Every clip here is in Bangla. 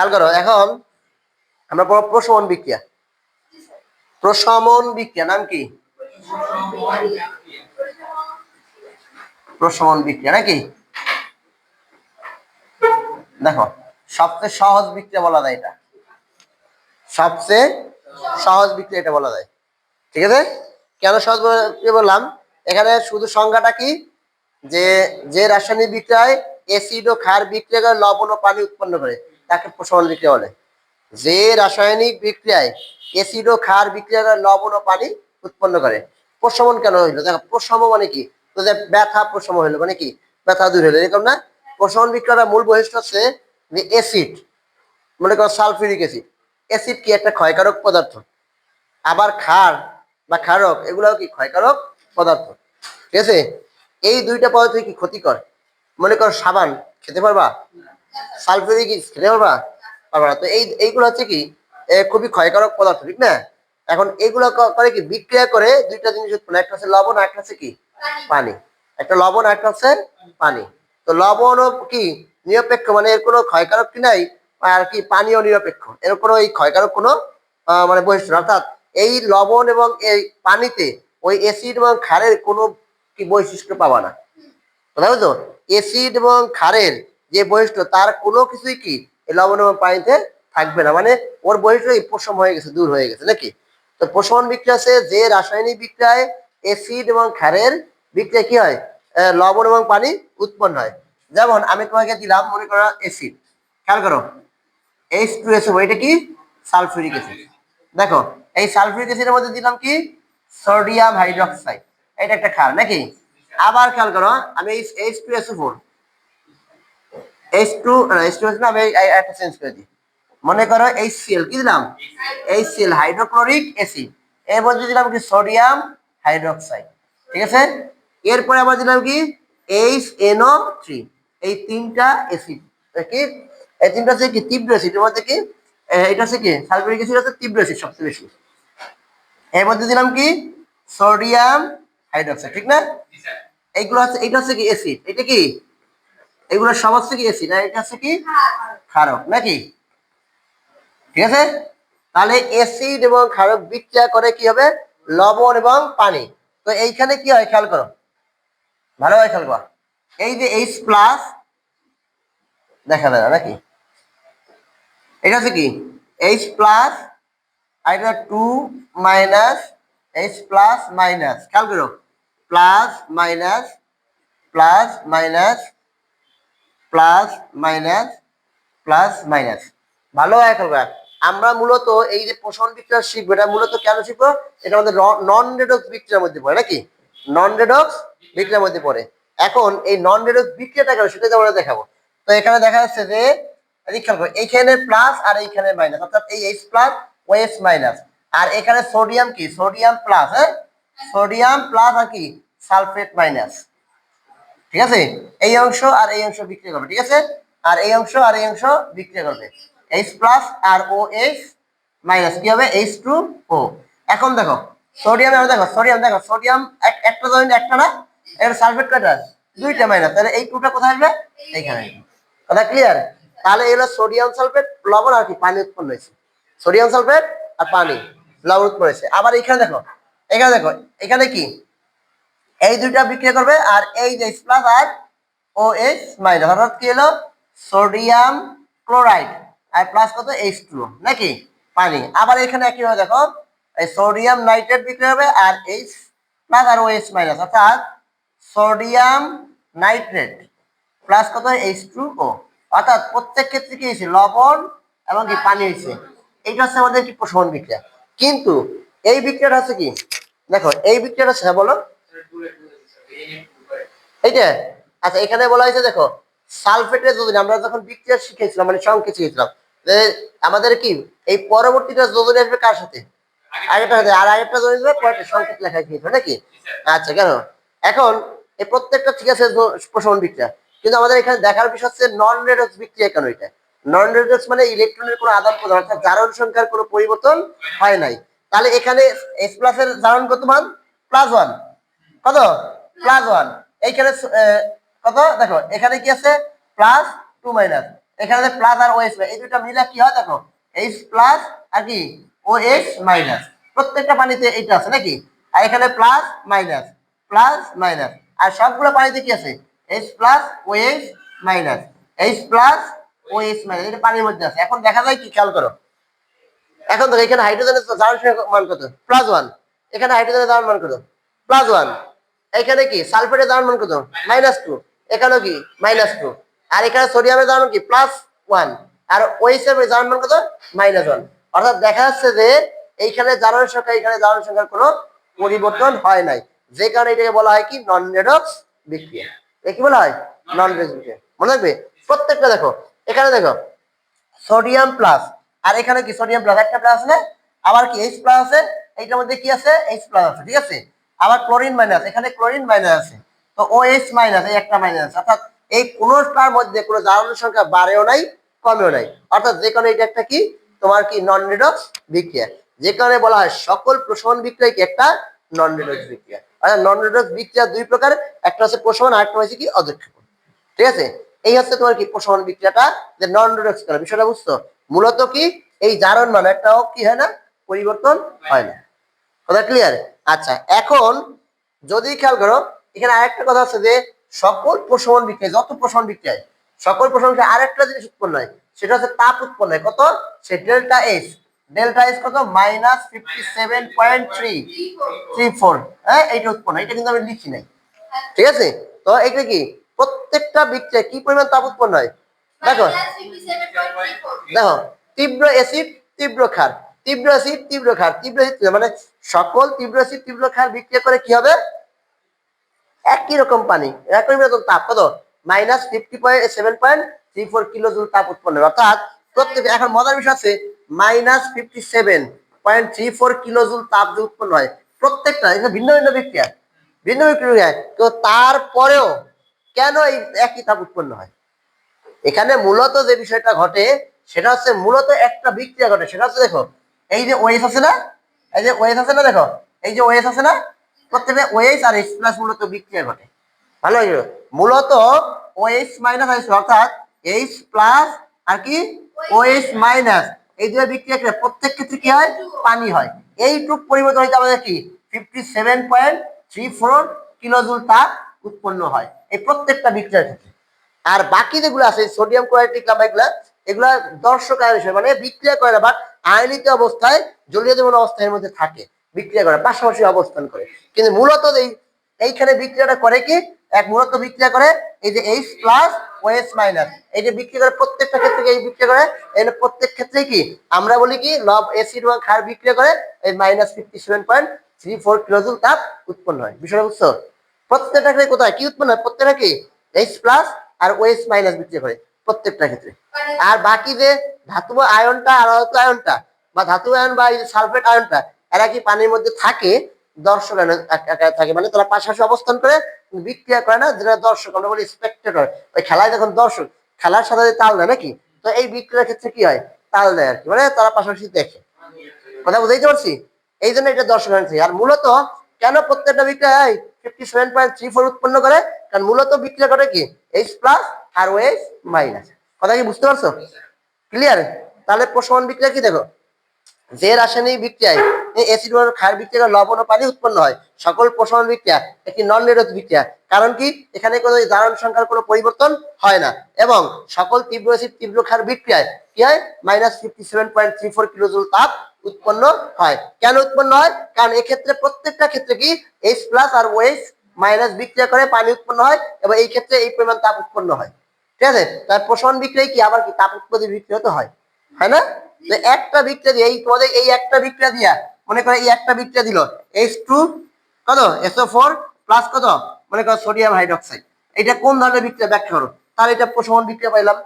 খেয়াল করো, এখন আমরা পড়ব প্রশমন বিক্রিয়া। প্রশমন বিক্রিয়া, নাম কি? প্রশমন বিক্রিয়া, নাকি? দেখো, সবচেয়ে সহজ বিক্রিয়া বলা যায় এটা। সবচেয়ে সহজ বিক্রিয়া এটা বলা যায়। ঠিক আছে? কেন সহজ বললাম? এখানে শুধু সংজ্ঞাটা কি? যে যে রাসায়নিক বিক্রিয়ায় অ্যাসিড ও ক্ষার বিক্রিয়া করে লবণ ও পানি উৎপন্ন করে। তাকে প্রশমন বিক্রিয়া বলে। যে রাসায়নিক বিক্রিয়ায় অ্যাসিড ও ক্ষার বিক্রিয়া করে লবণ ও পানি উৎপন্ন করে। প্রশমন কেন হইল? দেখো, প্রশম মানে কি? ব্যথা প্রশম হইল মানে কি? ব্যথা দূর হইল, এরকম না? প্রশমন বিক্রিয়ার মূল বৈশিষ্ট্য হচ্ছে যে অ্যাসিড মনে করো সালফিউরিক অ্যাসিড অ্যাসিড কি একটা ক্ষয়কারক পদার্থ? আবার ক্ষার বা ক্ষারক, এগুলাও কি ক্ষয়কারক পদার্থ? ঠিক আছে? এই দুইটা পদার্থ কি ক্ষতিকর? মনে করো সাবান, খেতে পারবা? খেতে পারবা পারবা তো এই, এইগুলো হচ্ছে কি খুবই ক্ষয়কারক পদার্থ, ঠিক না? এখন এগুলো করে কি, বিক্রিয়া করে দুইটা জিনিস উৎপন্ন। একটা হচ্ছে লবণ, আর একটা হচ্ছে কি? পানি। একটা লবণ, আর একটা হচ্ছে পানি। তো লবণও কি, নিরপেক্ষ মানে এর কোনো ক্ষয়কারক কি নাই, আর কি, পানিও নিরপেক্ষ। এর কোনো এই ক্ষয়কারক কোনো মানে বৈশিষ্ট্য। অর্থাৎ এই লবণ এবং এই পানিতে ওই অ্যাসিড এবং ক্ষারের কোনো কি বৈশিষ্ট্য পাবা না। কথা বুঝছ? অ্যাসিড এবং ক্ষারের যে বৈশিষ্ট্য, তার কোনো কিছুই কি লবণ এবং পানিতে থাকবে না। মানে ওর বৈশিষ্ট্য প্রশম হয়ে গেছে, দূর হয়ে গেছে, নাকি? তো প্রশমন বিক্রিয়া আছে যে রাসায়নিক বিক্রিয়ায় অ্যাসিড এবং ক্ষারের বিক্রিয়া কি হয়? লবণ এবং পানি উৎপন্ন হয়। যেমন আমি তোমাকে দিলাম, মনে করো অ্যাসিড খেয়াল করো এইচ টু এস এটা কি? সালফিউরিক অ্যাসিড দেখো, এই সালফিউরিক অ্যাসিডের মধ্যে দিলাম কি? সোডিয়াম হাইড্রক্সাইড এটা একটা ক্ষার, নাকি? আবার খেয়াল করো, আমি H two S four H two H two না? আমি একটা চেঞ্জ করে দিই। মনে করো এইচ সিএল কি দিলাম? H CL hydrochloric acid. এর মধ্যে দিলাম কি সোডিয়াম হাইড্রোক্সাইড। ঠিক আছে? এরপরে আবার দিলাম কি? এইচ এনও থ্রি এই তিনটা অ্যাসিড। কি? এই তিনটা হচ্ছে কি তীব্র অ্যাসিড। এর মধ্যে কি? এটা হচ্ছে কি? সালফিউরিক অ্যাসিড হচ্ছে তীব্র অ্যাসিড সবচেয়ে বেশি। এর মধ্যে দিলাম কি? Sodium hydroxide. ঠিক না? এইগুলো হচ্ছে এটা হচ্ছে কি অ্যাসিড? এটা কি? এগুলো সব হচ্ছে কি এসি না এটা হচ্ছে কি ক্ষারক নাকি? ঠিক আছে? তাহলে এসিড এবং ক্ষারক বিক্রিয়া করে কি হবে? লবণ এবং পানি। তো এইখানে কি হয়? খেয়াল করো। ভালোভাবে খেয়াল করো। এই যে এইচ প্লাস দেখা যায় নাকি? এটা হচ্ছে কি? এইচ প্লাস আর two minus H plus minus খেয়াল করো। Plus minus plus minus plus minus plus minus ভালো করা আমরা মূলত এই যে পোষণ বিক্রিয়া শিখব, এটা মূলত কেন শিখব? এটা আমাদের নন রেডক্স বিক্রিয়ার মধ্যে পড়ে, নাকি? নন রেডক্স বিক্রিয়ার মধ্যে পড়ে। এখন এই নন রেডক্স বিক্রিয়াটা কেন সেটা আমরা দেখাবো। তো এখানে দেখা যাচ্ছে যে এইখানে প্লাস আর এইখানে মাইনাস অর্থাৎ এই H plus O H minus আর এখানে সোডিয়াম কি? সোডিয়াম প্লাস হ্যাঁ? সোডিয়াম প্লাস আর কি? সালফেট মাইনাস ঠিক আছে? এই অংশ আর এই অংশ বিক্রিয়া করবে, ঠিক আছে? আর এই অংশ আর এই অংশ বিক্রিয়া করবে। এইচ প্লাস আর ও এইচ মাইনাস কি হবে? এইচ টু ও এখন দেখো সোডিয়াম দেখো সোডিয়াম দেখো সোডিয়াম একটা ধরেন একটা না? এর সালফেট কয়টা? দুইটা মাইনাস তাহলে এই টুটা কোথায় আসবে? এইখানে। কথা ক্লিয়ার তাহলে এগুলো সোডিয়াম সালফেট লবণ আর কি? পানি উৎপন্ন হয়েছে। সোডিয়াম সালফেট আর পানি, লবণ উৎপন্ন হয়েছে। আবার এখানে দেখো এখানে দেখো, এখানে কি? এই দুইটা বিক্রিয়া করবে আর এই যে প্লাস আর ও এইচ মাইনাস অর্থাৎ কি হলো সোডিয়াম ক্লোরাইড আর প্লাস কত? এইচ টু নাকি? পানি। আবার এখানে একই ভাবে দেখো এই সোডিয়াম নাইট্রেট বিক্রিয়া হবে আর এইচ প্লাস আর ও এইচ মাইনাস অর্থাৎ সোডিয়াম নাইট্রেট প্লাস কত? এইচ টু ও অর্থাৎ প্রত্যেক ক্ষেত্রে কি হয়েছে? লবণ এবং কি পানি হয়েছে। এইটা হচ্ছে আমাদের কি প্রশমন বিক্রিয়া। কিন্তু এই বিক্রিয়াটা হচ্ছে কি? দেখো এই বিক্রিয়াটা হচ্ছে হ্যাঁ, বলো এইটা আচ্ছা এখানে বলা হয়েছে দেখো সালফেটের যোজনী আমরা যখন বিক্রিয়া শিখেছিলাম মানে সংখ্যা শিখেছিলাম যে আমাদের কি এই পরবর্তীটা যোজনী আসবে কার সাথে? সাথে আর আগেরটা যোজনী আসবে সংকেত লেখা শিখেছিল নাকি? আচ্ছা কেন? এখন এই প্রত্যেকটা ঠিক আছে জো- প্রশমন বিক্রিয়া কিন্তু আমাদের এখানে দেখার বিষয় হচ্ছে নন রেডক্স বিক্রিয়া কেন এটা? নন রেডক্স মানে ইলেকট্রনের কোনো আদান প্রদান অর্থাৎ জারণ সংখ্যার কোনো পরিবর্তন হয় নাই। তাহলে এখানে এস প্লাসের জারণ কত মান? প্লাস ওয়ান কত? প্লাস ওয়ান এইখানে কত? দেখো, এখানে কি আছে? প্লাস টু মাইনাস এখানে প্লাস আর ওএস এই দুটো মিলে কি হয়? দেখো এইচ প্লাস আর কি? ও এইচ মাইনাস প্রত্যেকটা পানিতে এইটা আছে, নাকি? আর এখানে প্লাস মাইনাস প্লাস মাইনাস আর সবগুলো পানিতে কি আছে? H plus O H minus H plus O H minus এটা পানির মধ্যে আছে। এখন দেখা যায় কি, খেয়াল করো। এখন দেখো, এখানে হাইড্রোজেনের সংখ্যা মান কত? প্লাস ওয়ান এখানে হাইড্রোজেনের জারণ মান কত? প্লাস ওয়ান এখানে কি? সালফেটের জারণ মান কত? মাইনাস টু এখানেও কি? মাইনাস টু আর এখানে সোডিয়ামের জারণ কি? প্লাস ওয়ান আর ওইসের জারণ মান কত? মাইনাস ওয়ান অর্থাৎ দেখা যাচ্ছে যে এইখানে জারণ সংখ্যা এখানে জারণ সংখ্যার কোনো পরিবর্তন হয় নাই। যে কারণে এটাকে বলা হয় কি? নন রেডক্স বিক্রিয়া। এ কি বলা হয়? নন রেডক্স বিক্রিয়া। মনে রাখবে প্রত্যেকটা দেখো। এখানে দেখো সোডিয়াম প্লাস আর এখানে কি? সোডিয়াম প্লাস একটা প্লাস আছে। আবার কি? এইচ প্লাস আছে। এইটার মধ্যে কি আছে? এইচ প্লাস আছে। ঠিক আছে? আবার ক্লোরিন মাইনাস এখানে ক্লোরিন মাইনাস আছে। তো ও এইচ মাইনাস এই একটা মাইনাস অর্থাৎ এই কোনোটার মধ্যে কোনো জারণ সংখ্যা বাড়েও নাই, কমেও নাই। অর্থাৎ যে কারণে এটা একটা কি? তোমার কি নন রিডক্স বিক্রিয়া। যে কারণে বলা হয় সকল প্রশমন বিক্রিয়া কি একটা নন রিডক্স বিক্রিয়া। অর্থাৎ নন রিডক্স বিক্রিয়া দুই প্রকার, একটা হচ্ছে প্রশমন আর একটা হচ্ছে কি অদক্ষেপণ ঠিক আছে? এই হচ্ছে তোমার কি প্রশমন বিক্রিয়াটা, যে নন রিডক্স বিষয়টা বুঝছ? মূলত কি? এই জারণ মান একটাও কি হয় না, পরিবর্তন হয় না। কথা ক্লিয়ার আচ্ছা এখন যদি খেয়াল করো এখানে আরেকটা কথা আছে যে সকল প্রশমন বিক্রিয়া যত প্রশমন বিক্রিয়ায় সকল প্রশমন আরেকটা জিনিস উৎপন্ন হয় সেটা হচ্ছে তাপ উৎপন্ন হয়। কত? সে ডেল্টা এস ডেল্টা এস কত? Minus fifty seven point three three four হ্যাঁ? এইটা উৎপন্ন এটা কিন্তু আমি লিখি নাই। ঠিক আছে? তো এটা কি? প্রত্যেকটা বিক্রিয়া কি পরিমাণ তাপ উৎপন্ন হয়? দেখো দেখো তীব্র অ্যাসিড তীব্র ক্ষার। তীব্র অ্যাসিড, তীব্র ক্ষার। তীব্র অ্যাসিড মানে সকল তীব্র অ্যাসিড, তীব্র ক্ষার বিক্রিয়া করে কি হবে? একই রকম পানি। একই রকম তাপ, কত? Minus fifty point seven point three four kilo joule তাপ উৎপন্ন হবে। অর্থাৎ প্রত্যেক, এখন মজার বিষয় আছে, minus fifty seven point three four kilo joule তাপ যে উৎপন্ন হয়, প্রত্যেকটা এখানে ভিন্ন ভিন্ন বিক্রিয়া। ভিন্ন বিক্রিয়া। তো তারপরেও কেন এই একই তাপ উৎপন্ন হয়? এখানে মূলত যে বিষয়টা ঘটে, সেটা হচ্ছে মূলত একটা বিক্রিয়া ঘটে। সেটা হচ্ছে, দেখো এই যে ওয়েস আছে না? এই যে ওয়েস আছে না দেখো? এই যে ওয়েস আছে না? প্রত্যেকটা ওয়েস আর এইচ প্লাস মূলত বিক্রিয়া ঘটে। ভালো হয়ে মূলত ওএইচ মাইনাস আছে অর্থাৎ এইচ প্লাস আর কি? ওএইচ মাইনাস এই দুটো বিক্রিয়া করে প্রত্যেক ক্ষেত্রে কি হয়? পানি হয়। এইটুক পরিবর্তন হইতে আমাদের কি? Fifty seven point three four kilojoule তাপ উৎপন্ন হয়। এই প্রত্যেকটা বিক্রিয়ার ক্ষেত্রে। আর বাকি যেগুলো আছে সোডিয়াম ক্লোরাইড এগুলা এগুলা দর্শক মানে বিক্রিয়া করে না বাট আয়নিত অবস্থায় জলীয় জীবন অবস্থার মধ্যে থাকে, বিক্রিয়া করে, পাশাপাশি অবস্থান করে। কিন্তু মূলত এই, এইখানে বিক্রিয়াটা করে কি? এক মূলত বিক্রিয়া করে এই যে এইচ প্লাস ওএস মাইনাস এই যে বিক্রিয়া করে প্রত্যেকটা ক্ষেত্রে এই বিক্রিয়া করে? এই প্রত্যেক ক্ষেত্রে কি? আমরা বলি কি লব এসিড এবং ক্ষার বিক্রিয়া করে, এই minus fifty seven point three four kilojoule তাপ উৎপন্ন হয়। বিষয়টা বুঝছ? প্রত্যেকটা ক্ষেত্রে কোথায়? কি উৎপন্ন হয়? প্রত্যেকটা কি? এইচ প্লাস আর ওএস মাইনাস বিক্রিয়া করে। প্রত্যেকটা ক্ষেত্রে। আর বাকি যে ধাতু আয়নটা আর আয়নটা, বা ধাতু আয়ন বা সালফেট আয়নটা, এরা কি পানির মধ্যে থাকে? দর্শক থাকে। মানে তারা পাশাপাশি অবস্থান করে বিক্রিয়া করে না, যেটা দর্শক, আমরা বলি স্পেক্টেটর ওই খেলায় যখন দর্শক, খেলার সাথে তাল দেয় নাকি? তো এই বিক্রিয়ার ক্ষেত্রে কি হয়? তাল দেয় আর কি। মানে তারা পাশাপাশি দেখে। কথা বুঝাইতে পারছি? এই জন্য এটা দর্শক আর মূলত কেন প্রত্যেকটা বিক্রিয়ায় fifty seven point three four উৎপন্ন করে? কারণ মূলত বিক্রিয়া করে কি? এইচ প্লাস আর ওএইচ মাইনাস কথা কি বুঝতে পারছ? ক্লিয়ার তাহলে প্রশমন বিক্রিয়া কি দেখো? যে রাসায়নিক বিক্রিয়ায় অ্যাসিড ও ক্ষার বিক্রিয়া লবণ ও পানি উৎপন্ন হয়, সকল প্রশমন বিক্রিয়া একটি নন নিরোধ বিক্রিয়া। কারণ কি? এখানে কোনো জারণ সংখ্যার কোনো পরিবর্তন হয় না। এবং সকল তীব্র অ্যাসিড তীব্র ক্ষার বিক্রিয়ায় কি হয়? Minus fifty seven point three four kilojoule তাপ উৎপন্ন হয়। কেন উৎপন্ন হয়? কারণ এক্ষেত্রে প্রত্যেকটা ক্ষেত্রে কি? এইচ প্লাস আর ওএইচ মাইনাস বিক্রিয়া করে পানি উৎপন্ন হয় এবং এই ক্ষেত্রে এই পরিমাণ তাপ উৎপন্ন হয়। ঠিক আছে? তার প্রশমন বিক্রিয়া কি? আবার কি? তাপ উৎপত্তি বিক্রিয়া তো হয়। হয় না? তো একটা বিক্রিয়া দিয়ে এই তোমাদের এই একটা বিক্রিয়া দিয়া, মনে করো এই একটা বিক্রিয়া দিল। এইচ টু কত? এসও ফোর প্লাস কত? মনে করো সোডিয়াম হাইড্রোক্সাইড এটা কোন ধরনের বিক্রিয়া? ব্যাখ্যা করো। তাহলে এটা প্রশমন বিক্রিয়া পাইলাম।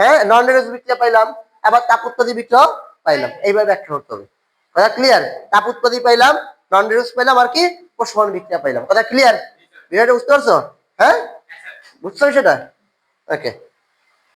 হ্যাঁ? নন বিক্রিয়া পাইলাম। আবার তাপ উৎপত্তি বিক্রিয়া পাইলাম। এইভাবে ব্যাখ্যা করতে হবে। কথা ক্লিয়ার তাপ উৎপত্তি পাইলাম নন পাইলাম, আর কি? প্রশমন বিক্রিয়া পাইলাম। কথা ক্লিয়ার বিষয়টা বুঝতে পারছ? হ্যাঁ? বুঝছ সেটা Okay.